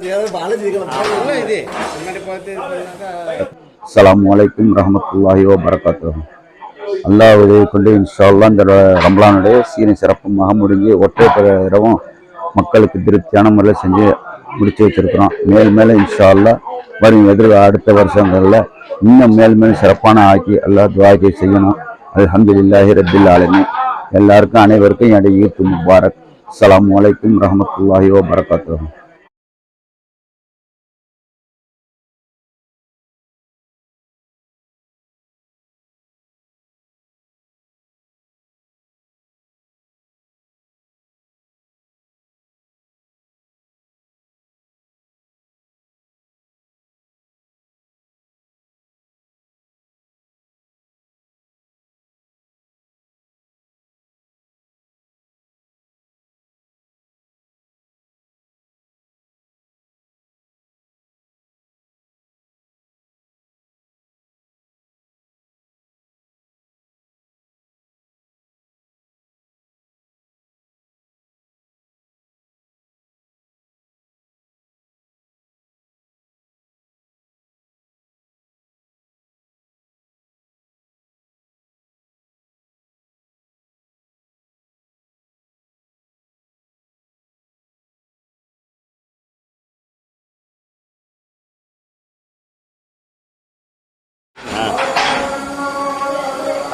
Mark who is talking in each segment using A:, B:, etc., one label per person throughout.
A: ஏதாவது பாலாஜி இருக்கலாம் இது. முன்னாடி பார்த்து அஸ்ஸலாமு அலைக்கும் ரஹமத்துல்லாஹி வரகாத்து அல்லாஹ் உதவி கொண்டு இன்ஷா இந்த ரம்லானுடைய சீன சிறப்புமாக முடிஞ்சு ஒற்றை இரவும் மக்களுக்கு திருப்தியான முறையில் செஞ்சு முடிச்சு வச்சிருக்கிறோம். மேல் மேலே இன்ஷால்லா வரும் எதிர் அடுத்த வருஷங்களில் இன்னும் மேல் மேலும் சிறப்பான ஆக்கி எல்லா துவாக்கி செய்யணும். அல்ஹம்துலில்லாஹி ரபில் ஆலமி எல்லாருக்கும் அனைவருக்கும் என்னுடைய ஈத்து முபாரக் அஸ்ஸலாமு அலைக்கும் ரஹமத்துல்லாஹி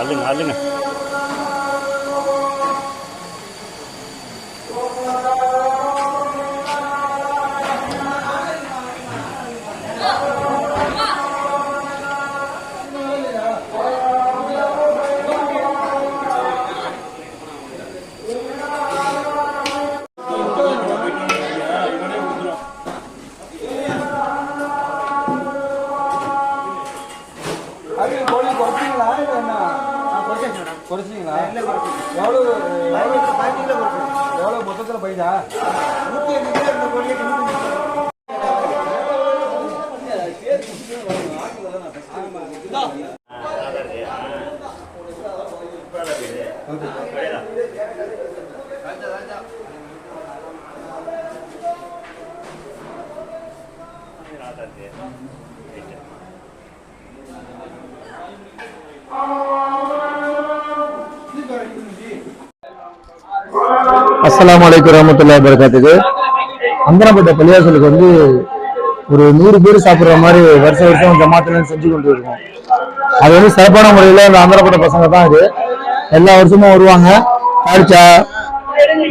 A: 好
B: 冷好
C: 冷啊 குறைச்சிங்களா எவ்வளோ எவ்வளோ மொத்தத்தில் பைசா?
D: அஸ்லாம் வலைக்கம் ரஹமத்துல்லாஹி வரகாத்துக்கு அந்தனப்பட்ட பள்ளியாசலுக்கு வந்து ஒரு நூறு பேர் சாப்பிடுற மாதிரி வருஷம் வருஷம் ஜமாத்துல செஞ்சு கொண்டு இருக்கோம். அது வந்து சிறப்பான முறையில் இந்த ஆந்திரப்பட்ட பசங்க தான் இது எல்லா வருஷமும் வருவாங்க. காய்ச்சா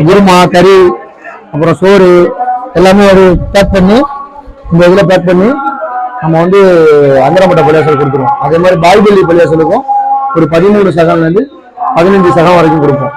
D: குருமா கறி அப்புறம் சோறு எல்லாமே ஒரு பேக் பண்ணி இந்த இதில் பேக் பண்ணி நம்ம வந்து அந்தரப்பட்ட பள்ளியாசல் கொடுத்துருவோம். அதே மாதிரி பாய்பள்ளி பள்ளியாசலுக்கும் ஒரு பதிமூணு சகம்லேருந்து பதினஞ்சு சகம் வரைக்கும் கொடுப்போம்.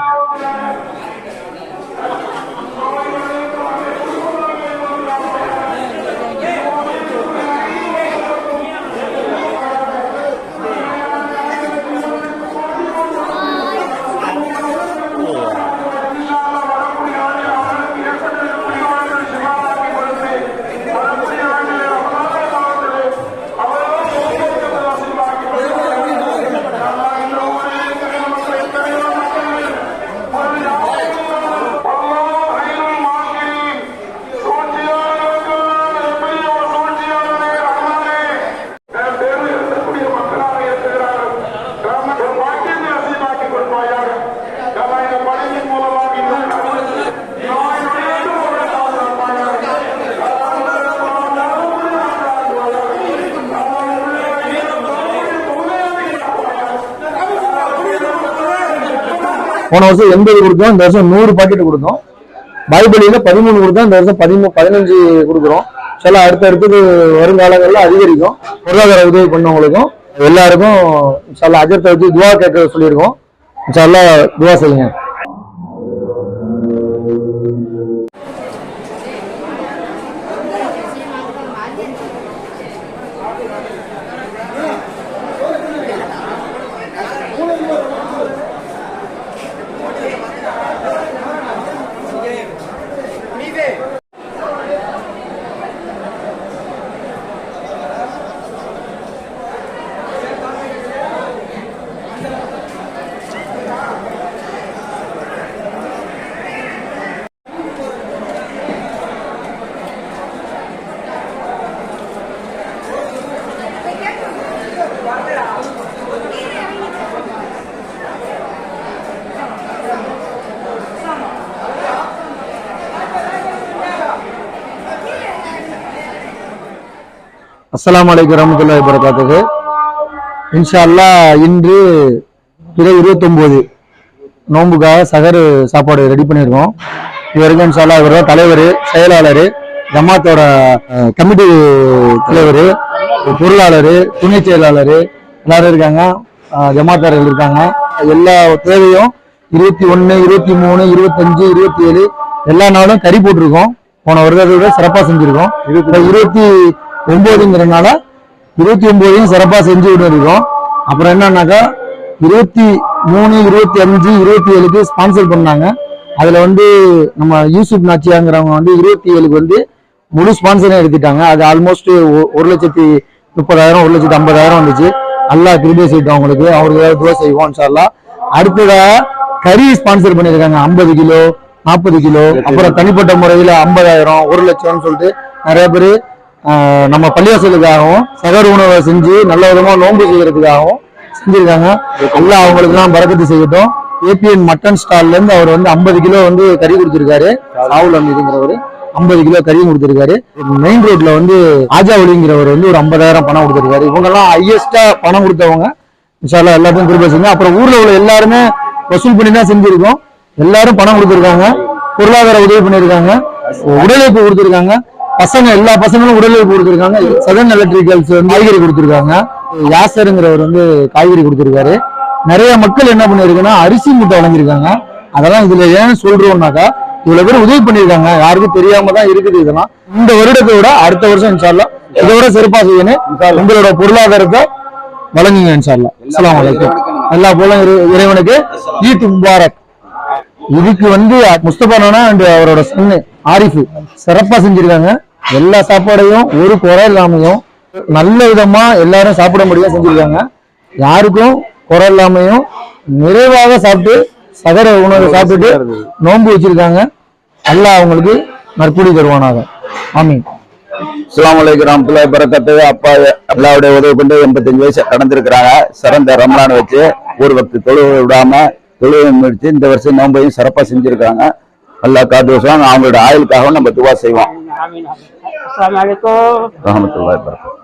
D: போன வருஷம் எண்பது கொடுத்தோம் இந்த வருஷம் நூறு பாக்கெட் கொடுத்தோம். பைபிளியில பதிமூணு கொடுத்தோம் இந்த வருஷம் பதிமூணு பதினஞ்சு கொடுக்குறோம். சில அடுத்த அடுத்தது வருங்காலங்களில் அதிகரிக்கும். பொருளாதார உதவி பண்ணவங்களுக்கும் எல்லாருக்கும் சில அஜத்தை வச்சு துவா கேட்க சொல்லியிருக்கோம். சில துவா செய்யுங்க அஸ்ஸலாமு அலைக்கும் வரமத்துல்லாஹி வரகாத்துக்கு இன்ஷா அல்லாஹ் இன்று பிறை இருபத்தொம்போது நோன்புக்காக சகரு சாப்பாடு ரெடி பண்ணியிருக்கோம். இவருக்கு இன்ஷா அல்லாஹ் இவர் தான் தலைவர் செயலாளர் ஜமாத்தோட கமிட்டி தலைவர் பொருளாளர் துணை செயலாளர் எல்லாரும் இருக்காங்க. அஹ், ஜமாத்தார்கள் இருக்காங்க. எல்லா தேவையும் இருபத்தி ஒன்று இருபத்தி மூணு இருபத்தஞ்சு இருபத்தி ஏழு எல்லா நாளும் கறி போட்டிருக்கோம். போன வருடத்தை விட சிறப்பாக செஞ்சிருக்கோம். இருபத்தி ஒன்பதுங்கிறனால இருபத்தி ஒன்பதையும் சிறப்பா செஞ்சு விட்டு இருக்கோம் அப்புறம் என்னன்னாக்கா இருபத்தி மூணு இருபத்தி அஞ்சு இருபத்தி ஏழுக்கு ஸ்பான்சர் பண்ணாங்க. அதுல வந்து நம்ம யூசுப் நாச்சியாங்கிறவங்க வந்து இருபத்தி ஏழுக்கு வந்து முழு ஸ்பான்சரும் எடுத்துட்டாங்க. அது ஆல்மோஸ்ட் ஒரு லட்சத்தி முப்பதாயிரம் ஒரு லட்சத்தி ஐம்பதாயிரம் வந்துச்சு. அல்லாஹ் கிருபை செய்யட்டும் அவங்களுக்கு. அவருக்கு ஏதாவது துவா செய்வோம் இன்ஷால்லா அடுத்ததா கறி ஸ்பான்சர் பண்ணியிருக்காங்க. ஐம்பது கிலோ நாற்பது கிலோ அப்புறம் தனிப்பட்ட முறையில ஐம்பதாயிரம் ஒரு லட்சம்னு சொல்லிட்டு நிறைய பேர் நம்ம பள்ளிவாசலுக்காகவும் சகர் உணவை செஞ்சு நல்ல விதமா நோன்பு செய்யறதுக்காகவும் செஞ்சிருக்காங்க. எல்லாம் அவங்களுக்குலாம் பறக்கத்து செய்யட்டும். ஏபிஎன் மட்டன் ஸ்டால்ல இருந்து அவர் வந்து ஐம்பது கிலோ வந்து கறி கொடுத்திருக்காரு. ராகுல் அமீதுங்கிறவர் ஐம்பது கிலோ கறியும் கொடுத்திருக்காரு. மெயின் ரோட்ல வந்து ஆஜா ஒளிங்கிறவர் வந்து ஒரு ஐம்பதாயிரம் பணம் கொடுத்திருக்காரு. இவங்க எல்லாம் ஹையஸ்டா பணம் கொடுத்தவங்க. இன்ஷால்லா எல்லாத்தையும் திரும்ப செஞ்சு அப்புறம் ஊர்ல உள்ள எல்லாருமே வசூல் பண்ணி தான் செஞ்சிருக்கோம். எல்லாரும் பணம் கொடுத்திருக்காங்க. பொருளாதார உதவி பண்ணிருக்காங்க உடலுழைப்பு கொடுத்திருக்காங்க. பசங்க எல்லா பசங்களும் உடலில் கொடுத்துருக்காங்க. சதன் எலக்ட்ரிக்கல்ஸ் காய்கறி கொடுத்துருக்காங்க. யாசருங்கிறவர் வந்து காய்கறி கொடுத்துருக்காரு. நிறைய மக்கள் என்ன பண்ணிருக்குன்னா அரிசி மூட்டை வழங்கியிருக்காங்க. அதெல்லாம் இதுல ஏன் சொல்றோம்னாக்கா இவ்வளவு பேர் உதவி பண்ணிருக்காங்க யாருக்கும் தெரியாம தான் இருக்குது இதெல்லாம். இந்த வருடத்தை விட அடுத்த வருஷம் இன்ஷால்லா இதை விட சிறப்பா செய்யணும். உங்களோட பொருளாதாரத்தை வழங்குங்க இன்ஷால்லா அஸ்லாம் வலைக்கம் எல்லா போல இறை- இறைவனுக்கு ஈத் முபாரக். இதுக்கு வந்து முஸ்தபா அண்ட் அவரோட சன்னு ஆரிஃபு. சிறப்பா செஞ்சிருக்காங்க. எல்லா சாப்பாடையும் ஒரு குறை இல்லாமையும் நல்ல விதமா எல்லாரும் சாப்பிட முடியும் செஞ்சிருக்காங்க. யாருக்கும் குறை இல்லாமையும் நிறைவாக சாப்பிட்டு சகர உணவை சாப்பிட்டு நோன்பு வச்சிருக்காங்க. அல்லாஹ் அவங்களுக்கு நற்புடி தருவானாக. ஆமீன்.
A: அஸ்ஸலாமு அலைக்கும் ரஹ்மத்துல்லாஹி அப்பா அல்லாவுடைய உதவி கொண்டு எண்பத்தஞ்சு வயசு கடந்திருக்கிறாங்க. சிறந்த ரம்லான் வச்சு ஒரு வக்து தொழுவை விடாம தொழுவை முடிச்சு இந்த வருஷம் நோன்பையும் சிறப்பா செஞ்சிருக்காங்க அல்லாஹ் காத்து வருஷம் அவங்களோட ஆயுளுக்காகவும் நம்ம துவா செய்வோம்
B: Assalamualaikum.
A: ரஹமத்துல்லாஹி பரக்கத்து